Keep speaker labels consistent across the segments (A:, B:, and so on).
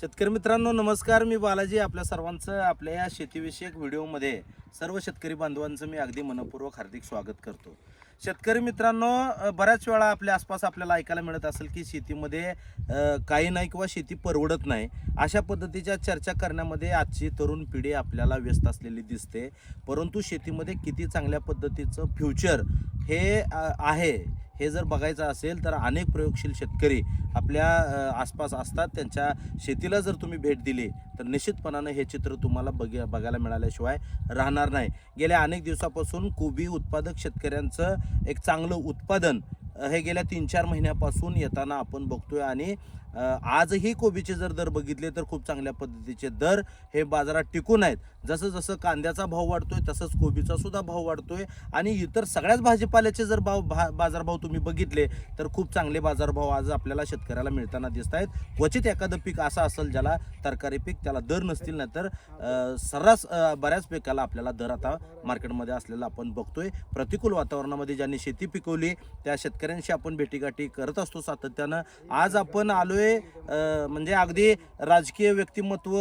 A: शेतकरी मित्रांनो नमस्कार. मी बालाजी आपल्या सर्वांचं आपल्या या शेतीविषयक व्हिडिओमध्ये सर्व शेतकरी बांधवांचं मी अगदी मनपूर्वक हार्दिक स्वागत करतो. शेतकरी मित्रांनो बऱ्याच वेळा आपल्या आसपास आपल्याला ऐकायला मिळत असेल की शेतीमध्ये काही नाही किंवा शेती परवडत नाही. अशा पद्धतीच्या चर्चा करण्यामध्ये आजची तरुण पिढी आपल्याला व्यस्त असलेली दिसते. परंतु शेतीमध्ये किती चांगल्या पद्धतीचं फ्युचर हे आहे हे जर बघायचं असेल तर अनेक प्रयोगशील शेतकरी आपल्या आसपास असतात. त्यांच्या शेतीला जर तुम्ही भेट दिली तर निश्चितपणानं हे चित्र तुम्हाला बघ बघायला मिळाल्याशिवाय राहणार नाही. गेल्या अनेक दिवसापासून कोबी उत्पादक शेतकऱ्यांचं एक चांगलं उत्पादन हे गेल्या तीन चार महिन्यापासून येताना आपण बघतोय आणि आजही कोबीचे जर दर बघितले तर खूप चांगल्या पद्धतीचे दर हे बाजारात टिकून आहेत. जसं जसं कांद्याचा भाव वाढतोय तसंच कोबीचा सुद्धा भाव वाढतोय. आणि इतर सगळ्याच भाजीपाल्याचे जर भाव भा बाजारभाव तुम्ही बघितले तर खूप चांगले बाजारभाव आज आपल्याला शेतकऱ्याला मिळताना दिसत आहेत. क्वचित एखादं पीक असं असेल ज्याला तरकारी पीक त्याला दर नसतील ना तर सर्रास बऱ्याच पिकाला आपल्याला दर आता मार्केटमध्ये असलेला आपण बघतोय. प्रतिकूल वातावरणामध्ये ज्यांनी शेती पिकवली त्या शेतकऱ्यांशी आपण भेटीगाठी करत असतो सातत्यानं. आज आपण आलोय अ, म्हणजे अगदी राजकीय व्यक्तिमत्व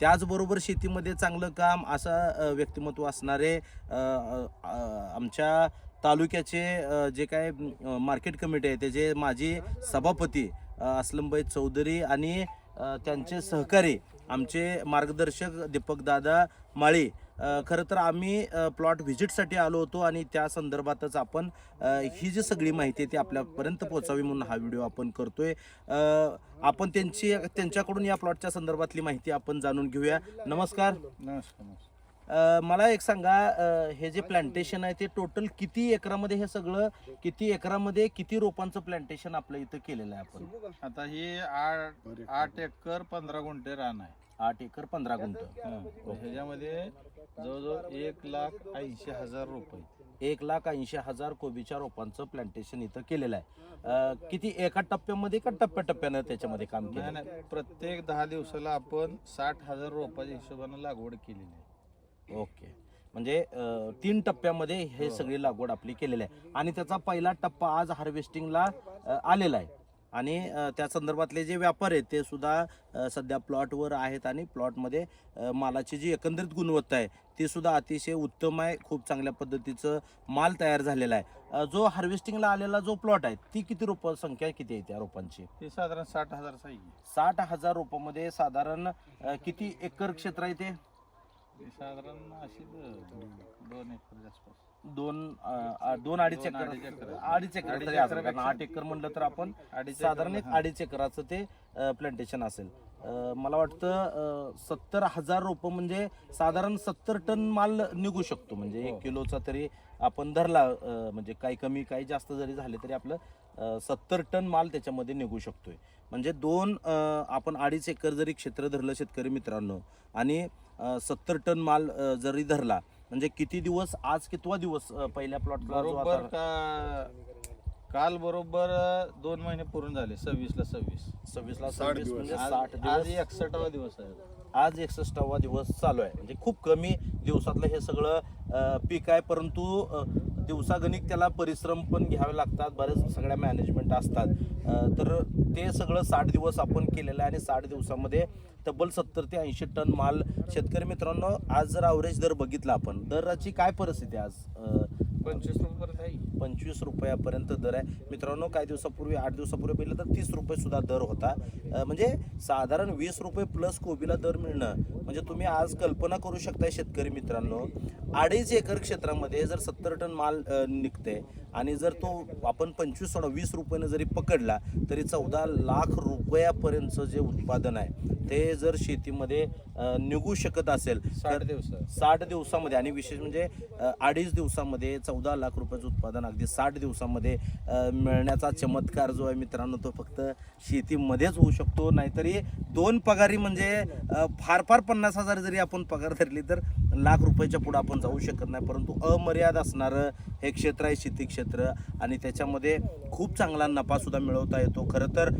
A: त्याचबरोबर शेतीमध्ये चांगलं काम असं व्यक्तिमत्व असणारे आमच्या तालुक्याचे जे काय मार्केट कमिटी आहे त्याचे माजी सभापती असलमबाई चौधरी आणि त्यांचे सहकारी आमचे मार्गदर्शक दीपकदादा माळी खरं तर आम्ही प्लॉट व्हिजिटसाठी आलो होतो आणि त्या संदर्भातच आपण ही जी सगळी माहिती आहे ती आपल्यापर्यंत पोहोचावी म्हणून हा व्हिडिओ आपण करतोय. आपण त्यांची त्यांच्याकडून या प्लॉटच्या संदर्भातली माहिती आपण जाणून घेऊया. नमस्कार
B: नमस्कार.
A: अ, मला एक सांगा अ, हे जे प्लांटेशन आहे ते टोटल किती एकरामध्ये हे सगळं किती एकरामध्ये किती रोपांचं प्लांटेशन आपल्या इथं केलेलं आहे आपण?
B: आता हे आठ आठ एकर पंधरा गुंठे रान आहे.
A: आठ एकर पंधरा गुंठ.
B: ह्याच्यामध्ये जवळजवळ एक लाख ऐंशी हजार रुपये
A: एक लाख ऐंशी हजार कोबीच्या रोपांचं प्लांटेशन इथं केलेलं आहे. अ, किती एका टप्प्यामध्ये का टप्प्याटप्प्यानं त्याच्यामध्ये काम
B: नाही
A: केलं
B: नाही प्रत्येक दहा दिवसाला आपण साठ हजार रोपाच्या हिशोबाने लागवड केलेली आहे.
A: ओके. म्हणजे अ, तीन टप्प्यामध्ये हे. सगळी लागवड आपली केलेली आहे. आणि त्याचा पहिला टप्पा आज हार्वेस्टिंगला अ, आलेला आहे. आणि अ, त्या संदर्भातले जे व्यापार आहेत ते सुद्धा अ, सध्या प्लॉटवर आहेत आणि प्लॉटमध्ये अ, मालाची जी एकंदरीत गुणवत्ता आहे ती सुद्धा अतिशय उत्तम आहे. खूप चांगल्या पद्धतीचं माल तयार झालेला आहे. अ, जो हार्वेस्टिंगला आलेला जो प्लॉट आहे ती किती रोप संख्या किती आहे त्या रोपांची?
B: ते साधारण साठ हजार
A: साठ हजार रोपामध्ये साधारण अ, किती एकर क्षेत्र आहे ते?
B: साधारण अशी दोन आसपास
A: दोन अ, दोन अडीच एकर.
B: अडीच एकर.
A: अडीच एकर.
B: अडीच
A: तरी असेल कारण आठ एकर म्हणलं तर आपण
B: अडीच
A: साधारण एक अडीच एकराचं ते प्लांटेशन असेल. अ, मला वाटतं सत्तर हजार रोपं म्हणजे साधारण सत्तर टन माल निघू शकतो. म्हणजे
B: हो.
A: एक किलोचा तरी आपण धरला अ, म्हणजे काही कमी काही जास्त जरी झाले तरी आपलं सत्तर टन माल त्याच्यामध्ये निघू शकतोय. म्हणजे दोन आपण अडीच एकर जरी क्षेत्र धरलं शेतकरी मित्रांनो आणि सत्तर टन माल जरी धरला म्हणजे किती दिवस आज कितवा दिवस पहिल्या प्लॉटला
B: बरोबर का काल बरोबर दोन महिने पूर्ण झाले सव्वीस ला सव्वीस.
A: सव्वीस ला
C: साठ
A: सव्वीस
C: दिवस.
A: म्हणजे
B: आज
A: साठ
B: आज
A: दिवस
B: एकसष्टावा दिवस आहे.
A: आज एकसष्टावा दिवस चालू आहे. म्हणजे खूप कमी दिवसातलं हे सगळं पीक आहे परंतु दिवसागणिक त्याला परिश्रम पण घ्यावे लागतात बरेच सगळ्या मॅनेजमेंट असतात. तर ते सगळं साठ दिवस आपण केलेलं आहे आणि साठ दिवसामध्ये तब्बल सत्तर ते ऐंशी टन माल शेतकरी मित्रांनो आज जर ॲव्हरेज दर बघितला आपण दराची काय परिस्थिती आहे आज?
B: पंचवीस नंबर नाही आहे.
A: पंचवीस रुपयापर्यंत दर आहे. मित्रांनो काही दिवसापूर्वी आठ दिवसापूर्वी पहिलं तर तीस रुपये सुद्धा दर होता. म्हणजे साधारण वीस रुपये प्लस कोबीला दर मिळणं म्हणजे तुम्ही आज कल्पना करू शकताय शेतकरी मित्रांनो अडीच एकर क्षेत्रामध्ये जर सत्तर टन माल निघते आणि जर तो आपण पंचवीस सोळा वीस रुपयानं जरी पकडला तरी चौदा लाख रुपयापर्यंतचं जे उत्पादन आहे ते जर शेतीमध्ये निघू शकत असेल
B: साठ
A: तर
B: दिवसात.
A: साठ दिवसामध्ये आणि विशेष म्हणजे अडीच दिवसामध्ये चौदा लाख रुपयाचं उत्पादन अगदी साठ दिवसामध्ये मिळण्याचा चमत्कार जो आहे मित्रांनो तो फक्त शेतीमध्येच होऊ शकतो. नाहीतरी दोन पगारी म्हणजे फार फार पन्नास हजार जरी आपण पगार धरली तर लाख रुपयाच्या पुढं आपण जाऊ शकत नाही. परंतु अमर्याद असणारं हे क्षेत्र आहे शेती क्षेत्र आणि त्याच्यामध्ये खूप चांगला नफासुद्धा मिळवता येतो. खरं तर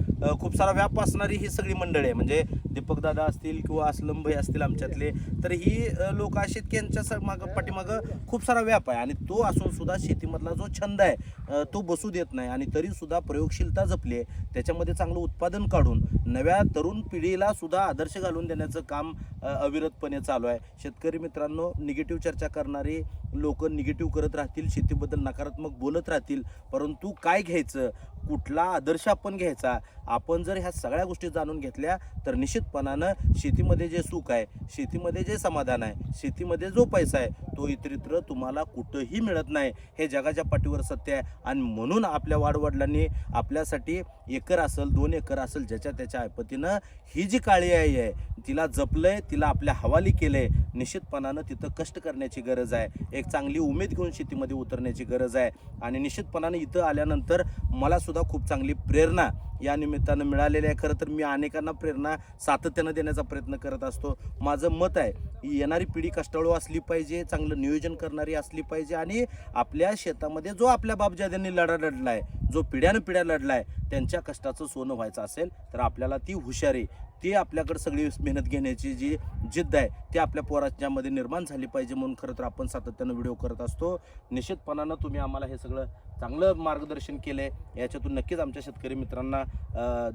A: खूप सारा व्याप असणारी ही सगळी मंडळी आहे. म्हणजे दीपकदादा असतील किंवा असलम भाई असतील आमच्यातले तर ही लोक शेतकऱ्यांच्या स- मागं पाठीमागं खूप सारा व्याप आहे. आणि तो असून सुद्धा शेतीमधला जो छंद आहे तो बसू देत नाही आणि तरी सुद्धा प्रयोगशीलता जपली आहे. त्याच्यामध्ये चांगलं उत्पादन काढून नव्या तरुण पिढीला सुद्धा आदर्श घालून देण्याचं काम अविरतपणे चालू आहे. शेतकरी मित्रांनो निगेटिव्ह चर्चा करणारी लोक निगेटिव्ह करत राहतील शेतीबद्दल नकारात्मक बोलत राहतील परंतु काय घ्यायचं? कुठला आदर्श आपण घ्यायचा आपण जर ह्या सगळ्या गोष्टी जाणून घेतल्या तर निश्चितपणानं शेतीमध्ये जे सुख आहे शेतीमध्ये जे समाधान आहे शेतीमध्ये जो पैसा आहे तो इतरित्र तुम्हाला कुठंही मिळत नाही. हे जगाच्या पाठीवर सत्य आहे. आणि म्हणून आपल्या वाडवडिलांनी आपल्यासाठी एकर असेल दोन एकर असेल ज्याच्या त्याच्या ऐपतीनं ही जी काळी आई आहे तिला जपलंय तिला आपल्या हवाली केलंय. निश्चितपणानं तिथं कष्ट करण्याची गरज आहे. एक चांगली उमेद घेऊन शेतीमध्ये उतरण्याची गरज आहे. आणि निश्चितपणानं इथं आल्यानंतर मला सुद्धा खूप चांगली प्रेरणा या निमित्तानं मिळालेली आहे. खरं तर मी अनेकांना प्रेरणा सातत्यानं देण्याचा प्रयत्न करत असतो. माझं मत आहे येणारी पिढी कष्टाळू असली पाहिजे चांगलं नियोजन करणारी असली पाहिजे आणि आपल्या शेतामध्ये जो आपल्या बापजाद्यांनी लढा लढला आहे जो पिढ्यानं पिढ्या लढला आहे त्यांच्या कष्टाचं सोनं व्हायचं असेल तर आपल्याला ती हुशारी ती आपल्याकडे सगळी मेहनत घेण्याची जी जिद्द आहे ती आपल्या पोराच्यामध्ये निर्माण झाली पाहिजे म्हणून खरं तर आपण सातत्यानं व्हिडिओ करत असतो. निश्चितपणानं तुम्ही आम्हाला हे सगळं चांगलं मार्गदर्शन केलं आहे याच्यातून नक्कीच आमच्या शेतकरी मित्रांना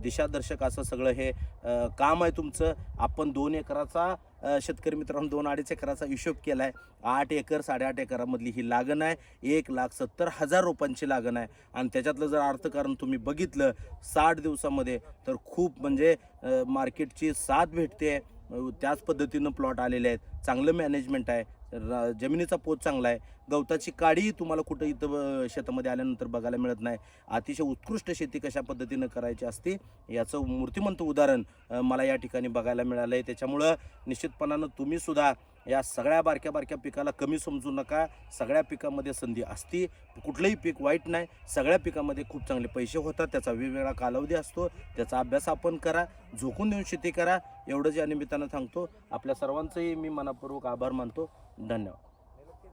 A: दिशादर्शक असं सगळं हे काम आहे तुमचं. आपण दोन एकराचा शेतकरी मित्रांनो दोन अडीच एकराचा हिशोब केला आहे आठ एकर साडेआठ एकरामधली ही लागण आहे. एक लाख सत्तर हजार रुपयांची लागण आहे. आणि त्याच्यातलं जर अर्थकारण तुम्ही बघितलं साठ दिवसामध्ये तर खूप म्हणजे मार्केटची साथ भेटते. त्याच पद्धतीनं प्लॉट आलेले आहेत. चांगलं मॅनेजमेंट आहे. र- जमिनीचा पोत चांगला आहे. गवताची काडीही तुम्हाला कुठं इथं शेतामध्ये आल्यानंतर बघायला मिळत नाही. अतिशय उत्कृष्ट शेती कशा पद्धतीनं करायची असते याचं मूर्तिमंत उदाहरण मला या ठिकाणी बघायला मिळालं आहे त्याच्यामुळं निश्चितपणानं तुम्हीसुद्धा या सगळ्या बारक्या बारक्या पिकाला कमी समजू नका. सगळ्या पिकामध्ये संधी असती. कुठलंही पीक वाईट नाही. सगळ्या पिकामध्ये खूप चांगले पैसे होतात. त्याचा वेगवेगळा कालावधी असतो. त्याचा अभ्यास आपण करा. झोकून देऊन शेती करा. एवढंच या निमित्तानं सांगतो. आपल्या सर्वांचंही मी मनापूर्वक आभार मानतो. धन्यवाद.